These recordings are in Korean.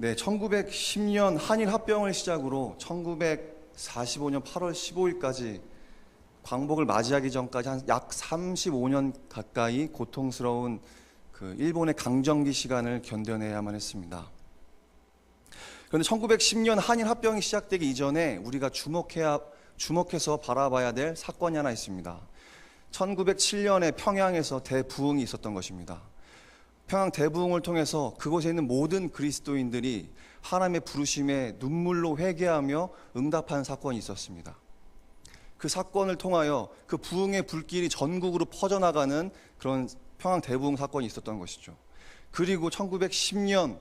네, 1910년 한일 합병을 시작으로 1945년 8월 15일까지 광복을 맞이하기 전까지 한 약 35년 가까이 고통스러운 그 일본의 강점기 시간을 견뎌내야만 했습니다. 그런데 1910년 한일 합병이 시작되기 이전에 우리가 주목해야 주목해서 바라봐야 될 사건이 하나 있습니다. 1907년에 평양에서 대부흥이 있었던 것입니다. 평양 대부흥을 통해서 그곳에 있는 모든 그리스도인들이 하나님의 부르심에 눈물로 회개하며 응답하는 사건이 있었습니다. 그 사건을 통하여 그 부흥의 불길이 전국으로 퍼져나가는 그런 평양 대부흥 사건이 있었던 것이죠. 그리고 1910년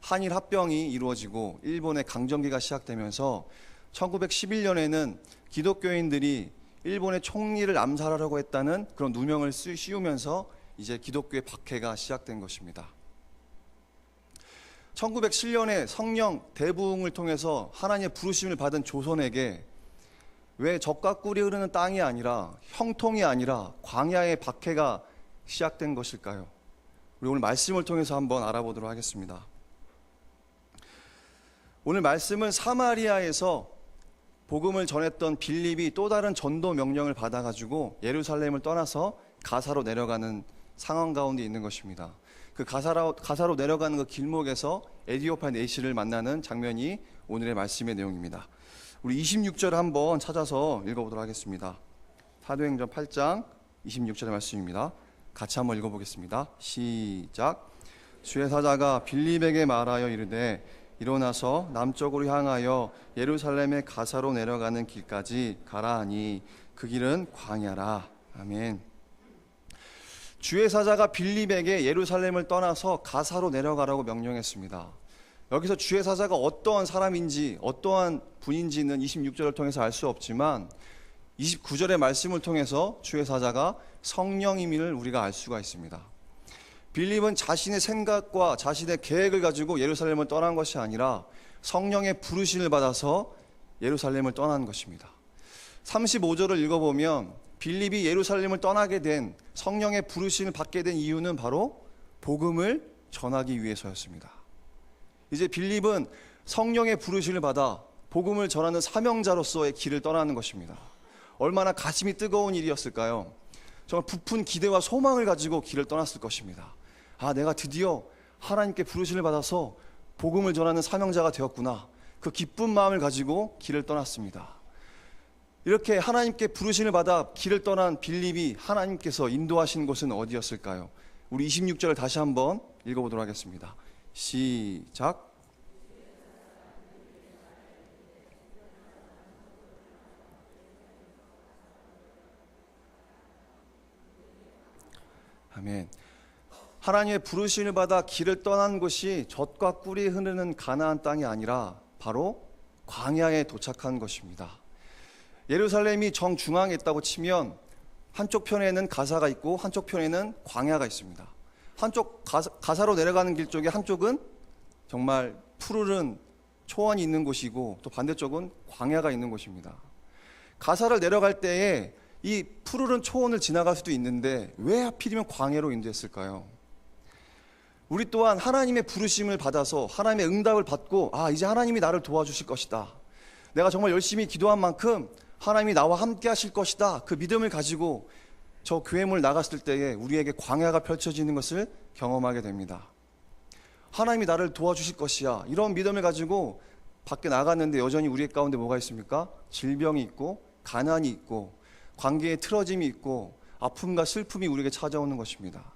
한일 합병이 이루어지고 일본의 강점기가 시작되면서 1911년에는 기독교인들이 일본의 총리를 암살하려고 했다는 그런 누명을 씌- 씌우면서 이제 기독교의 박해가 시작된 것입니다. 1907년에 성령 대부흥을 통해서 하나님의 부르심을 받은 조선에게 왜 적과 꿀이 흐르는 땅이 아니라 형통이 아니라 광야의 박해가 시작된 것일까요? 우리 오늘 말씀을 통해서 한번 알아보도록 하겠습니다. 오늘 말씀은 사마리아에서 복음을 전했던 빌립이 또 다른 전도 명령을 받아가지고 예루살렘을 떠나서 가사로 내려가는 상황 가운데 있는 것입니다. 그 가사로, 가사로 내려가는 그 길목에서 에디오파 네시를 만나는 장면이 오늘의 말씀의 내용입니다. 우리 26절 한번 찾아서 읽어보도록 하겠습니다. 사도행전 8장 26절의 말씀입니다. 같이 한번 읽어보겠습니다. 시작. 주의 사자가 빌립에게 말하여 이르되 일어나서 남쪽으로 향하여 예루살렘의 가사로 내려가는 길까지 가라 하니 그 길은 광야라. 아멘. 주의 사자가 빌립에게 예루살렘을 떠나서 가사로 내려가라고 명령했습니다. 여기서 주의 사자가 어떠한 사람인지 어떠한 분인지는 26절을 통해서 알 수 없지만 29절의 말씀을 통해서 주의 사자가 성령임을 우리가 알 수가 있습니다. 빌립은 자신의 생각과 자신의 계획을 가지고 예루살렘을 떠난 것이 아니라 성령의 부르심을 받아서 예루살렘을 떠난 것입니다. 35절을 읽어보면 빌립이 예루살렘을 떠나게 된 성령의 부르심을 받게 된 이유는 바로 복음을 전하기 위해서였습니다. 이제 빌립은 성령의 부르심을 받아 복음을 전하는 사명자로서의 길을 떠나는 것입니다. 얼마나 가슴이 뜨거운 일이었을까요? 정말 부푼 기대와 소망을 가지고 길을 떠났을 것입니다. 아, 내가 드디어 하나님께 부르심을 받아서 복음을 전하는 사명자가 되었구나. 그 기쁜 마음을 가지고 길을 떠났습니다. 이렇게 하나님께 부르심을 받아 길을 떠난 빌립이 하나님께서 인도하신 곳은 어디였을까요? 우리 26절을 다시 한번 읽어보도록 하겠습니다. 시작. 아멘. 하나님의 부르심을 받아 길을 떠난 곳이 젖과 꿀이 흐르는 가나안 땅이 아니라 바로 광야에 도착한 것입니다. 예루살렘이 정중앙에 있다고 치면 한쪽 편에는 가사가 있고 한쪽 편에는 광야가 있습니다. 한쪽 가사, 로 내려가는 길 쪽에 한쪽은 정말 푸르른 초원이 있는 곳이고 또 반대쪽은 광야가 있는 곳입니다. 가사를 내려갈 때에 이 푸르른 초원을 지나갈 수도 있는데 왜 하필이면 광야로 인도했을까요? 우리 또한 하나님의 부르심을 받아서 하나님의 응답을 받고 아 이제 하나님이 나를 도와주실 것이다. 내가 정말 열심히 기도한 만큼 하나님이 나와 함께 하실 것이다. 그 믿음을 가지고 저 교회물 나갔을 때에 우리에게 광야가 펼쳐지는 것을 경험하게 됩니다. 하나님이 나를 도와주실 것이야. 이런 믿음을 가지고 밖에 나갔는데 여전히 우리 가운데 뭐가 있습니까? 질병이 있고 가난이 있고 관계에 틀어짐이 있고 아픔과 슬픔이 우리에게 찾아오는 것입니다.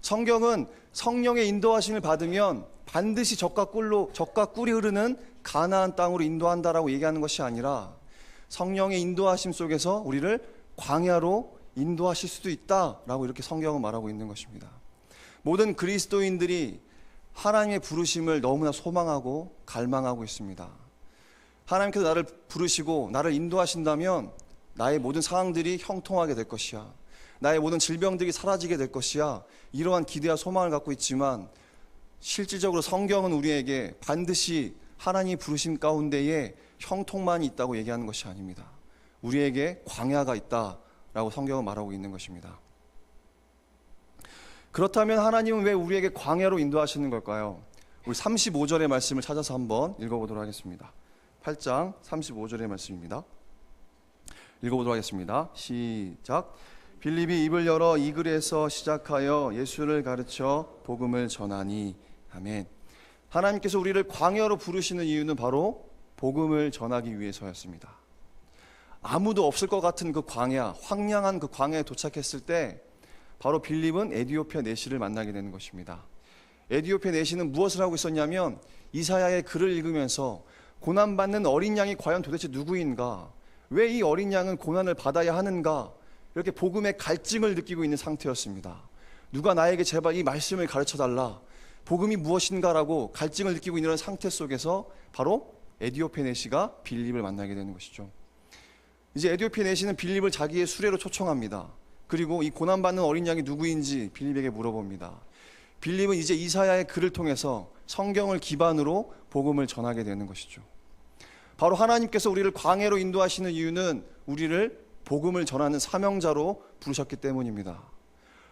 성경은 성령의 인도하심을 받으면 반드시 적과 꿀로 적과 꿀이 흐르는 가나안 땅으로 인도한다라고 얘기하는 것이 아니라 성령의 인도하심 속에서 우리를 광야로 인도하실 수도 있다라고 이렇게 성경은 말하고 있는 것입니다. 모든 그리스도인들이 하나님의 부르심을 너무나 소망하고 갈망하고 있습니다. 하나님께서 나를 부르시고 나를 인도하신다면 나의 모든 상황들이 형통하게 될 것이야. 나의 모든 질병들이 사라지게 될 것이야. 이러한 기대와 소망을 갖고 있지만 실질적으로 성경은 우리에게 반드시 하나님 부르심 가운데에 형통만이 있다고 얘기하는 것이 아닙니다. 우리에게 광야가 있다라고 성경은 말하고 있는 것입니다. 그렇다면 하나님은 왜 우리에게 광야로 인도하시는 걸까요? 우리 35절의 말씀을 찾아서 한번 읽어보도록 하겠습니다. 8장 35절의 말씀입니다. 읽어보도록 하겠습니다. 시작. 빌립이 입을 열어 이 글에서 시작하여 예수를 가르쳐 복음을 전하니 아멘. 하나님께서 우리를 광야로 부르시는 이유는 바로 복음을 전하기 위해서였습니다. 아무도 없을 것 같은 그 광야, 황량한 그 광야에 도착했을 때 바로 빌립은 에디오피아 내시를 만나게 되는 것입니다. 에디오피아 내시는 무엇을 하고 있었냐면 이사야의 글을 읽으면서 고난받는 어린 양이 과연 도대체 누구인가? 왜 이 어린 양은 고난을 받아야 하는가? 이렇게 복음의 갈증을 느끼고 있는 상태였습니다. 누가 나에게 제발 이 말씀을 가르쳐 달라. 복음이 무엇인가라고 갈증을 느끼고 있는 상태 속에서 바로 에디오피아 내시가 빌립을 만나게 되는 것이죠. 이제 에디오피아 내시는 빌립을 자기의 수레로 초청합니다. 그리고 이 고난받는 어린 양이 누구인지 빌립에게 물어봅니다. 빌립은 이제 이사야의 글을 통해서 성경을 기반으로 복음을 전하게 되는 것이죠. 바로 하나님께서 우리를 광해로 인도하시는 이유는 우리를 복음을 전하는 사명자로 부르셨기 때문입니다.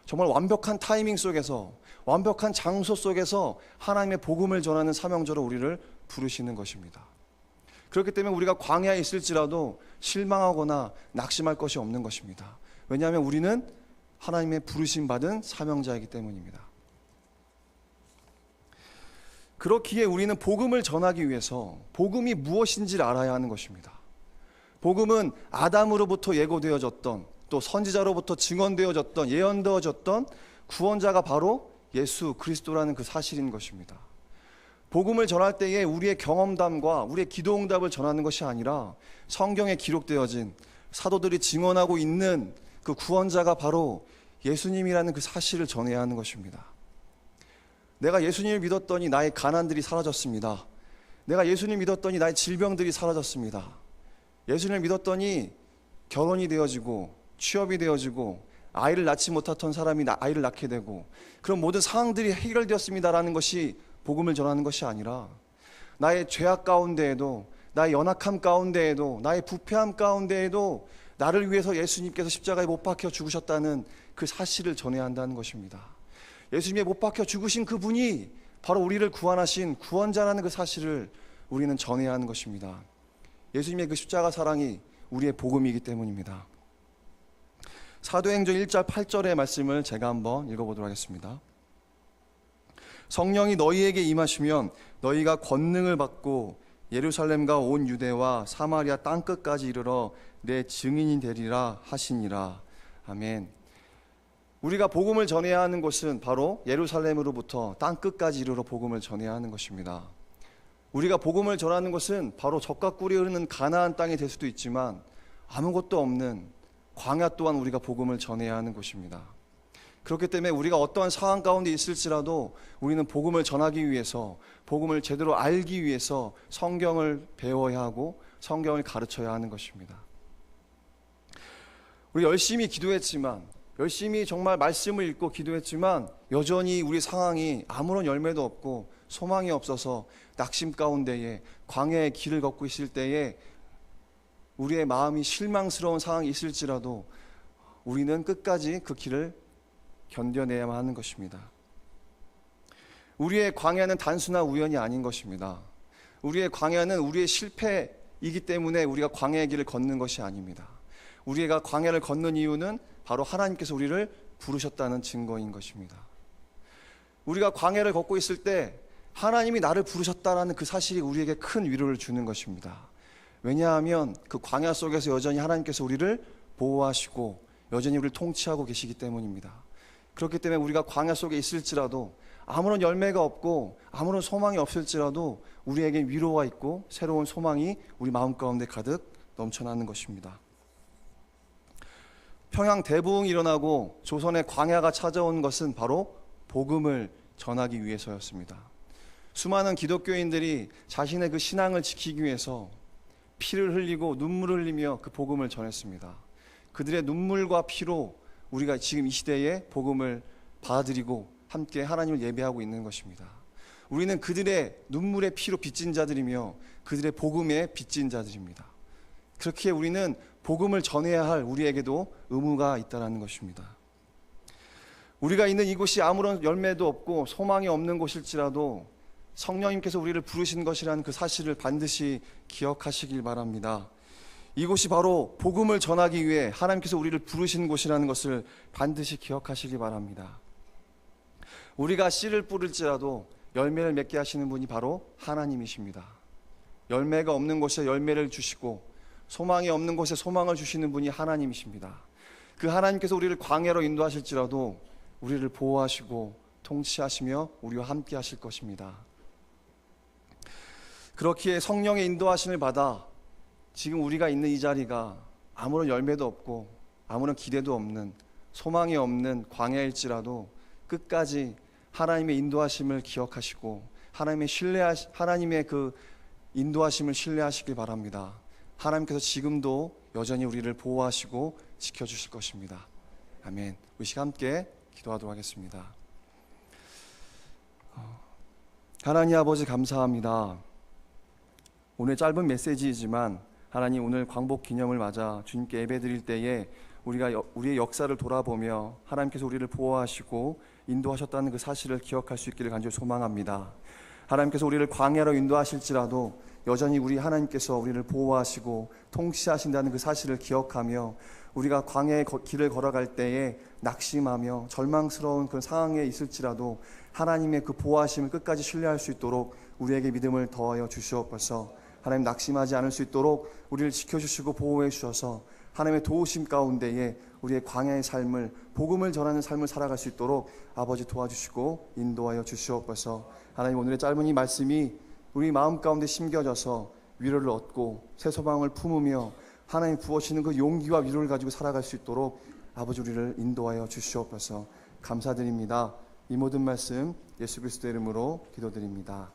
정말 완벽한 타이밍 속에서 완벽한 장소 속에서 하나님의 복음을 전하는 사명자로 우리를 부르시는 것입니다. 그렇기 때문에 우리가 광야에 있을지라도 실망하거나 낙심할 것이 없는 것입니다. 왜냐하면 우리는 하나님의 부르심 받은 사명자이기 때문입니다. 그렇기에 우리는 복음을 전하기 위해서 복음이 무엇인지를 알아야 하는 것입니다. 복음은 아담으로부터 예고되어졌던 또 선지자로부터 증언되어졌던 예언되어졌던 구원자가 바로 예수 그리스도라는 그 사실인 것입니다. 복음을 전할 때에 우리의 경험담과 우리의 기도 응답을 전하는 것이 아니라 성경에 기록되어진 사도들이 증언하고 있는 그 구원자가 바로 예수님이라는 그 사실을 전해야 하는 것입니다. 내가 예수님을 믿었더니 나의 가난들이 사라졌습니다. 내가 예수님 믿었더니 나의 질병들이 사라졌습니다. 예수님을 믿었더니 결혼이 되어지고 취업이 되어지고 아이를 낳지 못했던 사람이 아이를 낳게 되고 그런 모든 상황들이 해결되었습니다라는 것이 복음을 전하는 것이 아니라 나의 죄악 가운데에도 나의 연약함 가운데에도 나의 부패함 가운데에도 나를 위해서 예수님께서 십자가에 못 박혀 죽으셨다는 그 사실을 전해야 한다는 것입니다. 예수님의 못 박혀 죽으신 그분이 바로 우리를 구원하신 구원자라는 그 사실을 우리는 전해야 하는 것입니다. 예수님의 그 십자가 사랑이 우리의 복음이기 때문입니다. 사도행전 1절 8절의 말씀을 제가 한번 읽어보도록 하겠습니다. 성령이 너희에게 임하시면 너희가 권능을 받고 예루살렘과 온 유대와 사마리아 땅 끝까지 이르러 내 증인이 되리라 하시니라. 아멘. 우리가 복음을 전해야 하는 곳은 바로 예루살렘으로부터 땅 끝까지 이르러 복음을 전해야 하는 것입니다. 우리가 복음을 전하는 것은 바로 적과 꿀이 흐르는 가나안 땅이 될 수도 있지만 아무것도 없는 광야 또한 우리가 복음을 전해야 하는 곳입니다. 그렇기 때문에 우리가 어떠한 상황 가운데 있을지라도 우리는 복음을 전하기 위해서 복음을 제대로 알기 위해서 성경을 배워야 하고 성경을 가르쳐야 하는 것입니다. 우리 열심히 기도했지만 열심히 정말 말씀을 읽고 기도했지만 여전히 우리 상황이 아무런 열매도 없고 소망이 없어서 낙심 가운데에 광야의 길을 걷고 있을 때에 우리의 마음이 실망스러운 상황이 있을지라도 우리는 끝까지 그 길을 견뎌내야만 하는 것입니다. 우리의 광야는 단순한 우연이 아닌 것입니다. 우리의 광야는 우리의 실패이기 때문에 우리가 광야의 길을 걷는 것이 아닙니다. 우리가 광야를 걷는 이유는 바로 하나님께서 우리를 부르셨다는 증거인 것입니다. 우리가 광야를 걷고 있을 때 하나님이 나를 부르셨다라는 그 사실이 우리에게 큰 위로를 주는 것입니다. 왜냐하면 그 광야 속에서 여전히 하나님께서 우리를 보호하시고 여전히 우리를 통치하고 계시기 때문입니다. 그렇기 때문에 우리가 광야 속에 있을지라도 아무런 열매가 없고 아무런 소망이 없을지라도 우리에게 위로가 있고 새로운 소망이 우리 마음 가운데 가득 넘쳐나는 것입니다. 평양 대부흥이 일어나고 조선의 광야가 찾아온 것은 바로 복음을 전하기 위해서였습니다. 수많은 기독교인들이 자신의 그 신앙을 지키기 위해서 피를 흘리고 눈물을 흘리며 그 복음을 전했습니다. 그들의 눈물과 피로 우리가 지금 이 시대에 복음을 받아들이고 함께 하나님을 예배하고 있는 것입니다. 우리는 그들의 눈물의 피로 빚진 자들이며 그들의 복음의 빚진 자들입니다. 그렇게 우리는 복음을 전해야 할 우리에게도 의무가 있다는 것입니다. 우리가 있는 이곳이 아무런 열매도 없고 소망이 없는 곳일지라도 성령님께서 우리를 부르신 것이라는 그 사실을 반드시 기억하시길 바랍니다. 이곳이 바로 복음을 전하기 위해 하나님께서 우리를 부르신 곳이라는 것을 반드시 기억하시기 바랍니다. 우리가 씨를 뿌릴지라도 열매를 맺게 하시는 분이 바로 하나님이십니다. 열매가 없는 곳에 열매를 주시고 소망이 없는 곳에 소망을 주시는 분이 하나님이십니다. 그 하나님께서 우리를 광야로 인도하실지라도 우리를 보호하시고 통치하시며 우리와 함께 하실 것입니다. 그렇기에 성령의 인도하심을 받아 지금 우리가 있는 이 자리가 아무런 열매도 없고 아무런 기대도 없는 소망이 없는 광야일지라도 끝까지 하나님의 인도하심을 기억하시고 하나님의 신뢰 하나님의 그 인도하심을 신뢰하시길 바랍니다. 하나님께서 지금도 여전히 우리를 보호하시고 지켜 주실 것입니다. 아멘. 우리 시간 함께 기도하도록 하겠습니다. 어, 하나님 아버지 감사합니다. 오늘 짧은 메시지이지만 하나님 오늘 광복 기념을 맞아 주님께 예배드릴 때에 우리가 여- 우리의 역사를 돌아보며 하나님께서 우리를 보호하시고 인도하셨다는 그 사실을 기억할 수 있기를 간절히 소망합니다. 하나님께서 우리를 광야로 인도하실지라도 여전히 우리 하나님께서 우리를 보호하시고 통치하신다는 그 사실을 기억하며 우리가 광야의 거- 길을 걸어갈 때에 낙심하며 절망스러운 그런 상황에 있을지라도 하나님의 그 보호하심을 끝까지 신뢰할 수 있도록 우리에게 믿음을 더하여 주시옵소서. 하나님 낙심하지 않을 수 있도록 우리를 지켜주시고 보호해 주셔서 하나님의 도우심 가운데에 우리의 광야의 삶을 복음을 전하는 삶을 살아갈 수 있도록 아버지 도와주시고 인도하여 주시옵소서. 하나님 오늘의 짧은 이 말씀이 우리 마음 가운데 심겨져서 위로를 얻고 새 소망을 품으며 하나님 부어시는 그 용기와 위로를 가지고 살아갈 수 있도록 아버지 우리를 인도하여 주시옵소서. 감사드립니다. 이 모든 말씀 예수 그리스도 이름으로 기도드립니다.